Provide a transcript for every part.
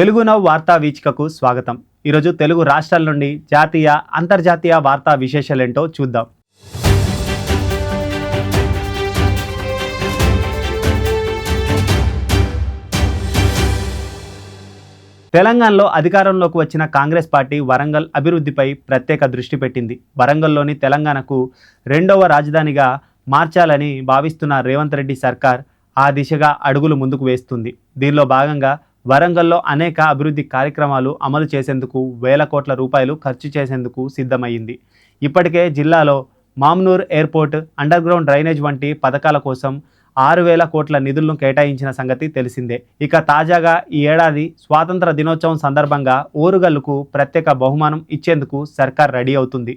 Telugu now వార్తా వీచికకు స్వాగతం. ఈరోజు తెలుగు రాష్ట్రాల నుండి జాతీయ అంతర్జాతీయ వార్తా విశేషాలేంటో చూద్దాం. తెలంగాణలో అధికారంలోకి వచ్చిన కాంగ్రెస్ పార్టీ వరంగల్ అభివృద్ధిపై ప్రత్యేక దృష్టి పెట్టింది. వరంగల్లోని తెలంగాణకు రెండవ రాజధానిగా మార్చాలని భావిస్తున్న రేవంత్ రెడ్డి సర్కార్ ఆ దిశగా అడుగులు ముందుకు వేస్తుంది. దీనిలో భాగంగా వరంగల్లో అనేక అభివృద్ధి కార్యక్రమాలు అమలు చేసేందుకు వేల కోట్ల రూపాయలు ఖర్చు చేసేందుకు సిద్ధమైంది ఇప్పటికే జిల్లాలో Mamnoor airport underground drainage వంటి పథకాల కోసం ఆరు వేల కోట్ల నిధులను కేటాయించిన సంగతి తెలిసిందే. ఇక తాజాగా ఈ ఏడాది స్వాతంత్ర దినోత్సవం సందర్భంగా ఓరుగల్లుకు ప్రత్యేక బహుమానం ఇచ్చేందుకు సర్కార్ రెడీ అవుతుంది.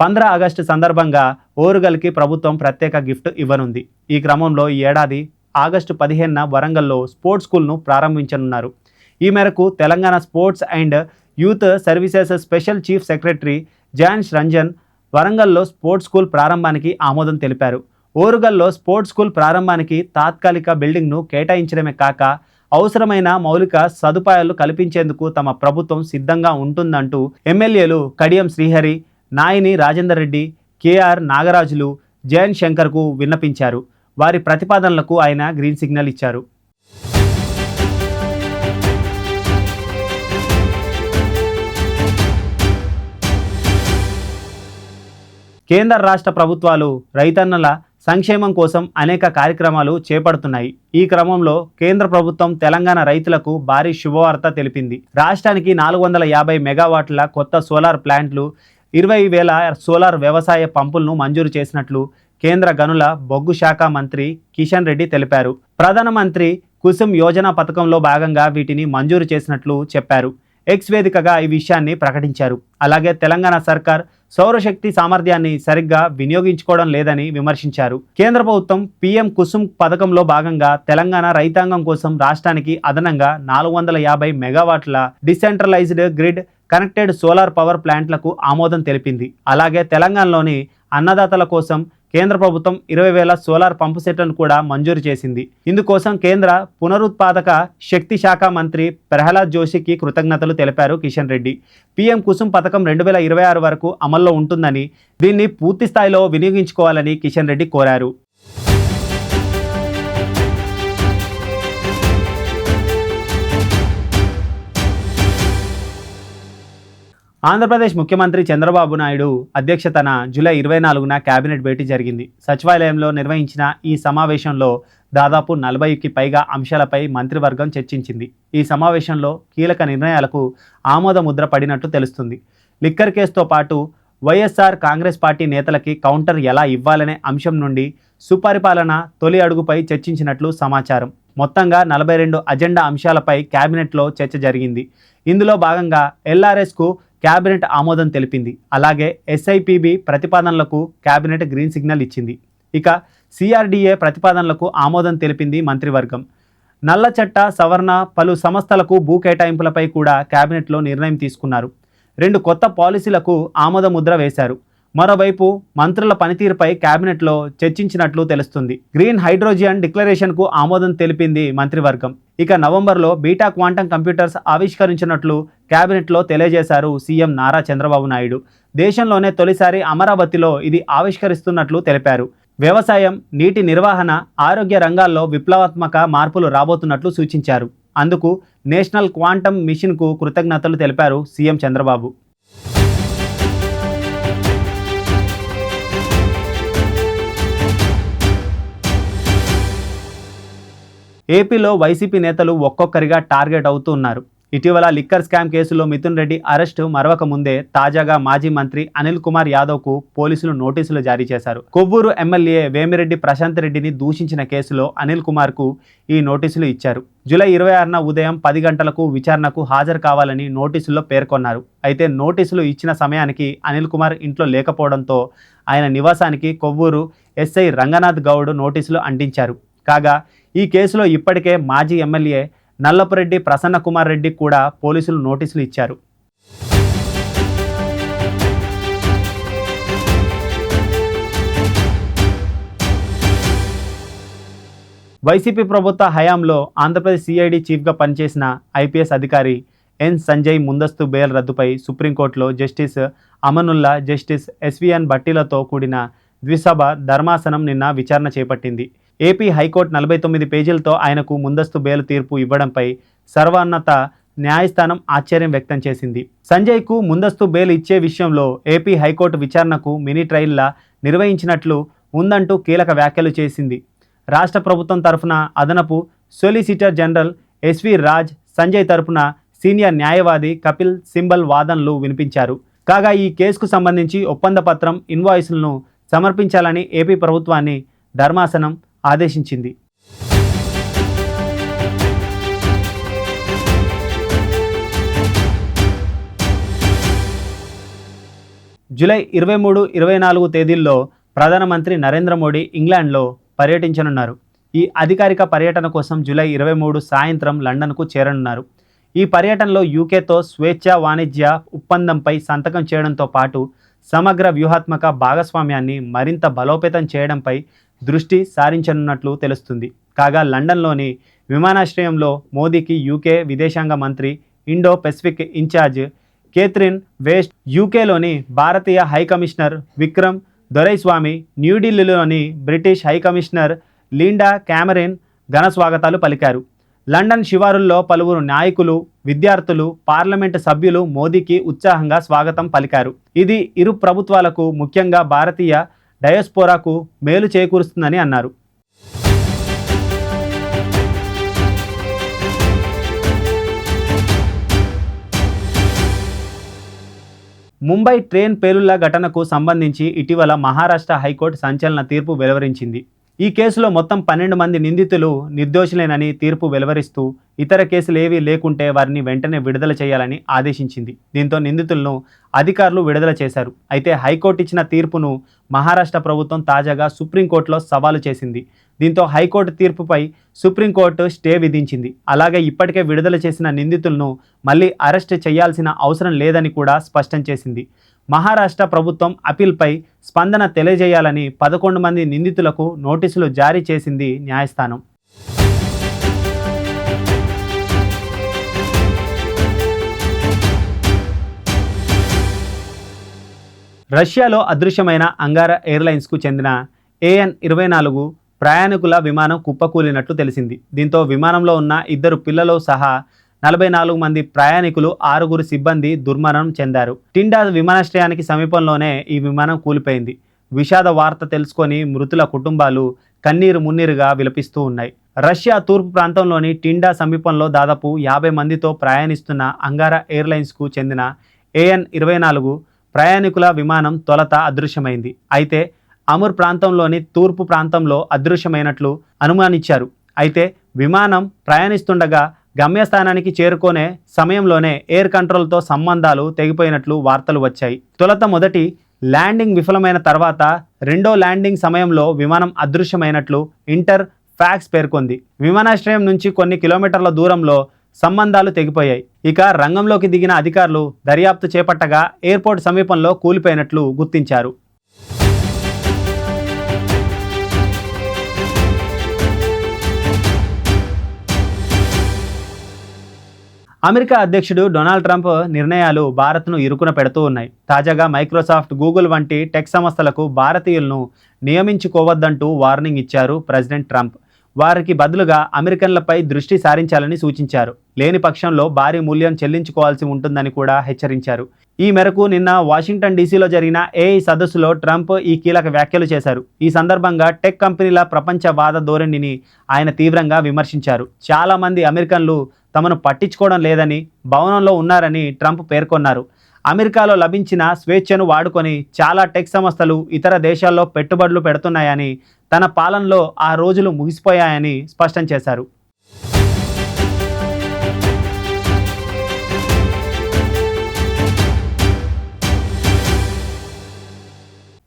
పంద్ర ఆగస్టు సందర్భంగా ఓరుగల్కి ప్రభుత్వం ప్రత్యేక గిఫ్ట్ ఇవ్వనుంది. ఈ క్రమంలో ఈ ఏడాది ఆగస్టు పదిహేనున వరంగల్లో స్పోర్ట్స్ స్కూల్ను ప్రారంభించనున్నారు. ఈ మేరకు Telangana sports and youth services special chief secretary Johne's Ranjan వరంగల్లో స్పోర్ట్స్ స్కూల్ ప్రారంభానికి ఆమోదం తెలిపారు. ఓరుగల్లో స్పోర్ట్స్ స్కూల్ ప్రారంభానికి తాత్కాలిక బిల్డింగ్ను కేటాయించడమే కాక అవసరమైన మౌలిక సదుపాయాలు కల్పించేందుకు తమ ప్రభుత్వం సిద్ధంగా ఉంటుందంటూ ఎమ్మెల్యేలు కడియం శ్రీహరి నాయిని రాజేందర్ రెడ్డి కేఆర్ నాగరాజులు జయన్ శంకర్కు విన్నపించారు. వారి ప్రతిపాదనలకు ఆయన గ్రీన్ సిగ్నల్ ఇచ్చారు. కేంద్ర రాష్ట్ర ప్రభుత్వాలు రైతన్నల సంక్షేమం కోసం అనేక కార్యక్రమాలు చేపడుతున్నాయి. ఈ క్రమంలో కేంద్ర ప్రభుత్వం తెలంగాణ రైతులకు భారీ శుభవార్త తెలిపింది. రాష్ట్రానికి నాలుగు వందల యాభై మెగావాట్ల కొత్త సోలార్ ప్లాంట్లు ఇరవై వేల సోలార్ వ్యవసాయ పంపులను మంజూరు చేసినట్లు కేంద్ర గనుల బొగ్గు శాఖ మంత్రి కిషన్ రెడ్డి తెలిపారు. ప్రధానమంత్రి కుసుమ్ యోజన పథకంలో భాగంగా వీటిని మంజూరు చేసినట్లు చెప్పారు. ఎక్స్ వేదికగా ఈ విషయాన్ని ప్రకటించారు. అలాగే తెలంగాణ సర్కార్ సౌరశక్తి సామర్థ్యాన్ని సరిగ్గా వినియోగించుకోవడం లేదని విమర్శించారు. కేంద్ర ప్రభుత్వం పీఎం కుసుమ్ పథకంలో భాగంగా తెలంగాణ రైతాంగం కోసం రాష్ట్రానికి అదనంగా నాలుగు వందల యాభై మెగావాట్ల decentralised grid connected solar power ప్లాంట్లకు ఆమోదం తెలిపింది. అలాగే తెలంగాణలోని అన్నదాతల కోసం కేంద్ర ప్రభుత్వం ఇరవై వేల సోలార్ పంపు సెట్లను కూడా మంజూరు చేసింది. ఇందుకోసం కేంద్ర పునరుత్పాదక శక్తి శాఖ మంత్రి ప్రహ్లాద్ జోషికి కృతజ్ఞతలు తెలిపారు కిషన్ రెడ్డి. పీఎం కుసుమ్ పథకం రెండు వేల ఇరవై ఆరు వరకు అమల్లో ఉంటుందని దీన్ని పూర్తి స్థాయిలో వినియోగించుకోవాలని కిషన్ రెడ్డి కోరారు. ఆంధ్రప్రదేశ్ ముఖ్యమంత్రి చంద్రబాబు నాయుడు అధ్యక్షతన జూలై ఇరవై నాలుగున కేబినెట్ భేటీ జరిగింది. సచివాలయంలో నిర్వహించిన ఈ సమావేశంలో దాదాపు నలభైకి పైగా అంశాలపై మంత్రివర్గం చర్చించింది. ఈ సమావేశంలో కీలక నిర్ణయాలకు ఆమోదముద్ర పడినట్టు తెలుస్తుంది. లిక్కర్ కేసుతో పాటు వైఎస్ఆర్ కాంగ్రెస్ పార్టీ నేతలకి కౌంటర్ ఎలా ఇవ్వాలనే అంశం నుండి సుపరిపాలన తొలి అడుగుపై చర్చించినట్లు సమాచారం. మొత్తంగా నలభై రెండు అజెండా అంశాలపై కేబినెట్లో చర్చ జరిగింది. ఇందులో భాగంగా ఎల్ఆర్ఎస్కు కేబినెట్ ఆమోదం తెలిపింది. అలాగే ఎస్ఐపిబి ప్రతిపాదనలకు కేబినెట్ గ్రీన్ సిగ్నల్ ఇచ్చింది. ఇక సిఆర్డీఏ ప్రతిపాదనలకు ఆమోదం తెలిపింది మంత్రివర్గం. నల్ల చట్ట సవరణ పలు సంస్థలకు భూ కేటాయింపులపై కూడా కేబినెట్లో నిర్ణయం తీసుకున్నారు. రెండు కొత్త పాలసీలకు ఆమోద ముద్ర వేశారు. మరోవైపు మంత్రుల పనితీరుపై కేబినెట్లో చర్చించినట్లు తెలుస్తుంది. గ్రీన్ హైడ్రోజన్ డిక్లరేషన్కు ఆమోదం తెలిపింది మంత్రివర్గం. ఇక నవంబర్లో బీటా క్వాంటం కంప్యూటర్స్ ఆవిష్కరించినట్లు కేబినెట్లో తెలియజేశారు సీఎం నారా చంద్రబాబు నాయుడు. దేశంలోనే తొలిసారి అమరావతిలో ఇది ఆవిష్కరిస్తున్నట్లు తెలిపారు. వ్యవసాయం నీటి నిర్వహణ ఆరోగ్య రంగాల్లో విప్లవాత్మక మార్పులు రాబోతున్నట్లు సూచించారు. అందుకు నేషనల్ క్వాంటమ్ మిషన్కు కృతజ్ఞతలు తెలిపారు సీఎం చంద్రబాబు. ఏపీలో వైసీపీ నేతలు ఒక్కొక్కరిగా టార్గెట్ అవుతూ ఉన్నారు. ఇటీవల లిక్కర్ స్కామ్ కేసులో మిథున్ రెడ్డి అరెస్టు మరవక ముందే తాజాగా మాజీ మంత్రి అనిల్ కుమార్ యాదవ్కు పోలీసులు నోటీసులు జారీ చేశారు. కొవ్వూరు ఎమ్మెల్యే వేమిరెడ్డి ప్రశాంత్ రెడ్డిని దూషించిన కేసులో అనిల్ కుమార్కు ఈ నోటీసులు ఇచ్చారు. జూలై ఇరవై ఆరున ఉదయం పది గంటలకు విచారణకు హాజరు కావాలని నోటీసుల్లో పేర్కొన్నారు. అయితే నోటీసులు ఇచ్చిన సమయానికి అనిల్ కుమార్ ఇంట్లో లేకపోవడంతో ఆయన నివాసానికి కొవ్వూరు ఎస్ఐ రంగనాథ్ గౌడ్ నోటీసులు అంటించారు. కాగా ఈ కేసులో ఇప్పటికే మాజీ ఎమ్మెల్యే నల్లపురెడ్డి ప్రసన్న కుమార్ రెడ్డి కూడా పోలీసులు నోటీసులు ఇచ్చారు. వైసీపీ ప్రభుత్వ హయాంలో ఆంధ్రప్రదేశ్ సిఐడి చీఫ్గా పనిచేసిన ఐపీఎస్ అధికారి ఎన్ సంజయ్ ముందస్తు బెయిల్ రద్దుపై సుప్రీంకోర్టులో జస్టిస్ అమనుల్లా జస్టిస్ ఎస్విఎన్ భట్టీలతో కూడిన ద్విసభ ధర్మాసనం నిన్న విచారణ చేపట్టింది. ఏపీ హైకోర్టు నలభై తొమ్మిది పేజీలతో ఆయనకు ముందస్తు బెయిల్ తీర్పు ఇవ్వడంపై సర్వోన్నత న్యాయస్థానం ఆశ్చర్యం వ్యక్తం చేసింది. సంజయ్కు ముందస్తు బెయిల్ ఇచ్చే విషయంలో ఏపీ హైకోర్టు విచారణకు మినీ ట్రయల్లా నిర్వహించినట్లు ఉందంటూ కీలక వ్యాఖ్యలు చేసింది. రాష్ట్ర ప్రభుత్వం తరఫున అదనపు solicitor general SV Raj Sanjay తరఫున సీనియర్ న్యాయవాది కపిల్ సింబల్ వాదనలు వినిపించారు. కాగా ఈ కేసుకు సంబంధించి ఒప్పంద పత్రం ఇన్వాయిస్లను సమర్పించాలని ఏపీ ప్రభుత్వాన్ని ధర్మాసనం ఆదేశించింది. జూలై ఇరవై మూడు ఇరవై నాలుగు తేదీల్లో ప్రధానమంత్రి నరేంద్ర మోడీ ఇంగ్లాండ్లో పర్యటించనున్నారు. ఈ అధికారిక పర్యటన కోసం జూలై ఇరవై మూడు సాయంత్రం లండన్కు చేరనున్నారు. ఈ పర్యటనలో యూకేతో స్వేచ్ఛ వాణిజ్య ఒప్పందంపై సంతకం చేయడంతో పాటు సమగ్ర వ్యూహాత్మక భాగస్వామ్యాన్ని మరింత బలోపేతం చేయడంపై దృష్టి సారించనున్నట్లు తెలుస్తుంది. కాగా లండన్లోని విమానాశ్రయంలో మోదీకి యూకే విదేశాంగ మంత్రి Indo Pacific incharge Catherine West యూకేలోని భారతీయ హై కమిషనర్ విక్రమ్ దొరైస్వామి న్యూఢిల్లీలోని British high commissioner Linda Cameron ఘన స్వాగతాలు పలికారు. లండన్ శివారుల్లో పలువురు నాయకులు విద్యార్థులు పార్లమెంటు సభ్యులు మోదీకి ఉత్సాహంగా స్వాగతం పలికారు. ఇది ఇరు ప్రభుత్వాలకు ముఖ్యంగా భారతీయ డయోస్పోరాకు మేలు చేకూరుస్తుందని అన్నారు. ముంబై ట్రైన్ పేలుళ్ళ ఘటనకు సంబంధించి ఇటీవల మహారాష్ట్ర హైకోర్టు సంచలన తీర్పు వెలువరించింది. ఈ కేసులో మొత్తం పన్నెండు మంది నిందితులు నిర్దోషులేనని తీర్పు వెలువరిస్తూ ఇతర కేసులు ఏవీ లేకుంటే వారిని వెంటనే విడుదల చేయాలని ఆదేశించింది. దీంతో నిందితులను అధికారులు విడుదల చేశారు. అయితే హైకోర్టు ఇచ్చిన తీర్పును మహారాష్ట్ర ప్రభుత్వం తాజాగా సుప్రీంకోర్టులో సవాలు చేసింది. దీంతో హైకోర్టు తీర్పుపై సుప్రీంకోర్టు స్టే విధించింది. అలాగే ఇప్పటికే విడుదల చేసిన నిందితులను మళ్ళీ అరెస్ట్ చేయాల్సిన అవసరం లేదని కూడా స్పష్టం చేసింది. మహారాష్ట్ర ప్రభుత్వం అపీల్పై స్పందన తెలియజేయాలని పదకొండు మంది నిందితులకు నోటీసులు జారీ చేసింది న్యాయస్థానం. రష్యాలో అదృశ్యమైన అంగార ఎయిర్లైన్స్కు చెందిన ఏఎన్ ఇరవై నాలుగు ప్రయాణికుల విమానం కుప్పకూలినట్లు తెలిసింది. దీంతో విమానంలో ఉన్న ఇద్దరు పిల్లలు సహా నలభై నాలుగు మంది ప్రయాణికులు ఆరుగురు సిబ్బంది దుర్మరణం చెందారు. టిండా విమానాశ్రయానికి సమీపంలోనే ఈ విమానం కూలిపోయింది. విషాద వార్త తెలుసుకొని మృతుల కుటుంబాలు కన్నీరు మున్నీరుగా విలపిస్తూ ఉన్నాయి. రష్యా తూర్పు ప్రాంతంలోని టిండా సమీపంలో దాదాపు యాభై మందితో ప్రయాణిస్తున్న అంగారా ఎయిర్లైన్స్కు చెందిన ఏఎన్ ఇరవై నాలుగు ప్రయాణికుల విమానం తొలత అదృశ్యమైంది. అయితే అమూర్ ప్రాంతంలోని తూర్పు ప్రాంతంలో అదృశ్యమైనట్లు అనుమానించారు. అయితే విమానం ప్రయాణిస్తుండగా గమ్యస్థానానికి చేరుకునే సమయంలోనే ఎయిర్ కంట్రోల్తో సంబంధాలు తెగిపోయినట్లు వార్తలు వచ్చాయి. తొలత మొదటి ల్యాండింగ్ విఫలమైన తర్వాత రెండో ల్యాండింగ్ సమయంలో విమానం అదృశ్యమైనట్లు ఇంటర్ ఫ్యాక్స్ పేర్కొంది. విమానాశ్రయం నుంచి కొన్ని కిలోమీటర్ల దూరంలో సంబంధాలు తెగిపోయాయి. ఇక రంగంలోకి దిగిన అధికారులు దర్యాప్తు చేపట్టగా ఎయిర్పోర్ట్ సమీపంలో కూలిపోయినట్లు గుర్తించారు. అమెరికా అధ్యక్షుడు డొనాల్డ్ ట్రంప్ నిర్ణయాలు భారత్ను ఇరుకున పెడుతూ ఉన్నాయి. తాజాగా మైక్రోసాఫ్ట్ గూగుల్ వంటి టెక్ సంస్థలకు భారతీయులను నియమించుకోవద్దంటూ వార్నింగ్ ఇచ్చారు ప్రెసిడెంట్ ట్రంప్. వారికి బదులుగా అమెరికన్లపై దృష్టి సారించాలని సూచించారు. లేని పక్షంలో భారీ మూల్యం చెల్లించుకోవాల్సి ఉంటుందని కూడా హెచ్చరించారు. ఈ మేరకు నిన్న వాషింగ్టన్ డీసీలో జరిగిన ఏఐ సదస్సులో ట్రంప్ ఈ కీలక వ్యాఖ్యలు చేశారు. ఈ సందర్భంగా టెక్ కంపెనీల ప్రపంచవాద ధోరణిని ఆయన తీవ్రంగా విమర్శించారు. చాలామంది అమెరికన్లు తమను పట్టించుకోవడం లేదని భవనంలో ఉన్నారని ట్రంప్ పేర్కొన్నారు. అమెరికాలో లభించిన స్వేచ్ఛను వాడుకొని చాలా టెక్ సంస్థలు ఇతర దేశాల్లో పెట్టుబడులు పెడుతున్నాయని తన పాలనలో ఆ రోజులు ముగిసిపోయాయని స్పష్టం చేశారు.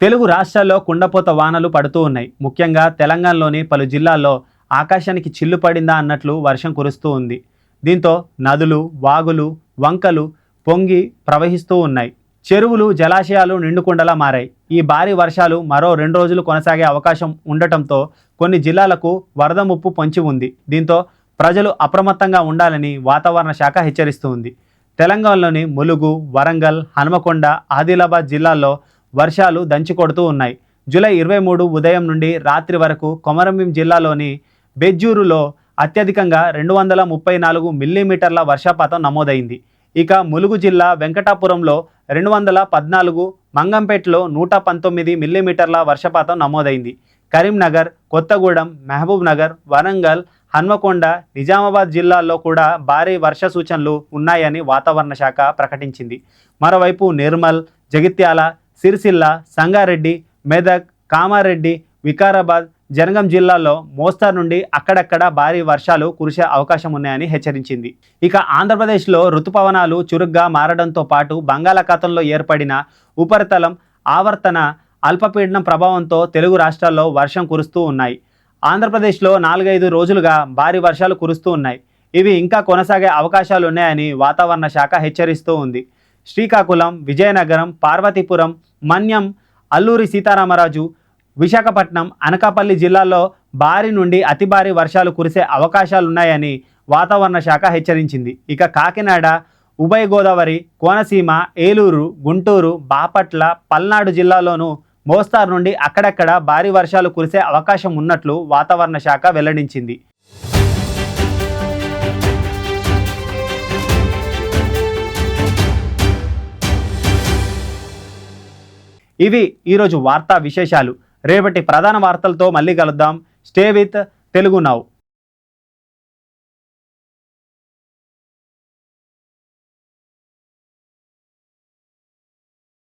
తెలుగు రాష్ట్రాల్లో కుండపోత వానలు పడుతూ ఉన్నాయి. ముఖ్యంగా తెలంగాణలోని పలు జిల్లాల్లో ఆకాశానికి చిల్లు పడిందా అన్నట్లు వర్షం కురుస్తూ ఉంది. దీంతో నదులు వాగులు వంకలు పొంగి ప్రవహిస్తూ ఉన్నాయి. చెరువులు జలాశయాలు నిండుకుండలా మారాయి. ఈ భారీ వర్షాలు మరో రెండు రోజులు కొనసాగే అవకాశం ఉండటంతో కొన్ని జిల్లాలకు వరద ముప్పు పొంచి ఉంది. దీంతో ప్రజలు అప్రమత్తంగా ఉండాలని వాతావరణ శాఖ హెచ్చరిస్తూ ఉంది. తెలంగాణలోని ములుగు వరంగల్ హనుమకొండ ఆదిలాబాద్ జిల్లాల్లో వర్షాలు దంచుకొడుతూ ఉన్నాయి. జూలై ఇరవై మూడు ఉదయం నుండి రాత్రి వరకు కొమరంభీం జిల్లాలోని బెజ్జూరులో అత్యధికంగా రెండు వందల ముప్పై నాలుగు మిల్లీమీటర్ల వర్షపాతం నమోదైంది. ఇక ములుగు జిల్లా వెంకటాపురంలో రెండు వందల పద్నాలుగు మంగంపేటలో నూట పంతొమ్మిది మిల్లీమీటర్ల వర్షపాతం నమోదైంది. కరీంనగర్ కొత్తగూడెం మహబూబ్ నగర్ వరంగల్ హన్మకొండ నిజామాబాద్ జిల్లాల్లో కూడా భారీ వర్ష సూచనలు ఉన్నాయని వాతావరణ శాఖ ప్రకటించింది. మరోవైపు నిర్మల్ జగిత్యాల సిరిసిల్ల సంగారెడ్డి మెదక్ కామారెడ్డి వికారాబాద్ జనగం జిల్లాల్లో మోస్తారు నుండి అక్కడక్కడ భారీ వర్షాలు కురిసే అవకాశం ఉన్నాయని హెచ్చరించింది. ఇక ఆంధ్రప్రదేశ్లో ఋతుపవనాలు చురుగ్గా మారడంతో పాటు బంగాళాఖాతంలో ఏర్పడిన ఉపరితలం ఆవర్తన అల్పపీడనం ప్రభావంతో తెలుగు రాష్ట్రాల్లో వర్షం కురుస్తూ ఉన్నాయి. ఆంధ్రప్రదేశ్లో నాలుగైదు రోజులుగా భారీ వర్షాలు కురుస్తూ ఉన్నాయి. ఇవి ఇంకా కొనసాగే అవకాశాలు ఉన్నాయని వాతావరణ శాఖ హెచ్చరిస్తూ ఉంది. శ్రీకాకుళం విజయనగరం పార్వతీపురం మన్యం అల్లూరి సీతారామరాజు విశాఖపట్నం అనకాపల్లి జిల్లాల్లో భారీ నుండి అతి భారీ వర్షాలు కురిసే అవకాశాలున్నాయని వాతావరణ శాఖ హెచ్చరించింది. ఇక కాకినాడ ఉభయ గోదావరి కోనసీమ ఏలూరు గుంటూరు బాపట్ల పల్నాడు జిల్లాలోనూ మోస్తారు నుండి అక్కడక్కడ భారీ వర్షాలు కురిసే అవకాశం ఉన్నట్లు వాతావరణ శాఖ వెల్లడించింది. ఇవి ఈరోజు వార్తా విశేషాలు. రేపటి ప్రధాన వార్తలతో మళ్ళీ కలుద్దాం. Stay with Telugu now.